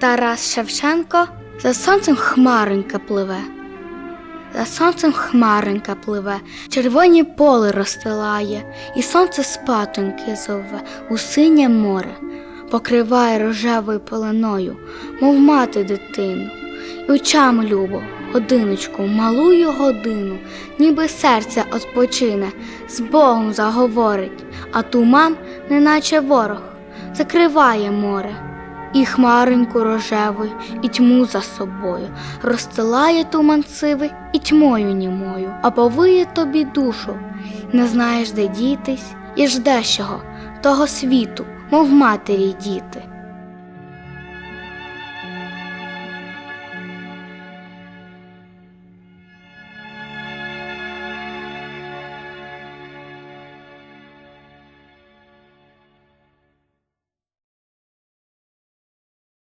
Тарас Шевченко за сонцем хмаренька пливе. За сонцем хмаренька пливе, червоні поле розстилає, і сонце спатоньки зове у синє море, покриває рожевою пеленою, мов мати дитину, і очам любо, годиночку, малую годину, ніби серце odpoчине, з Богом заговорить, а туман, неначе ворог, закриває море. І хмареньку рожевою, і тьму за собою, розстилає туман сивий і тьмою німою, а повиє тобі душу, не знаєш, де дітись, і ждеш його, того світу, мов матері діти.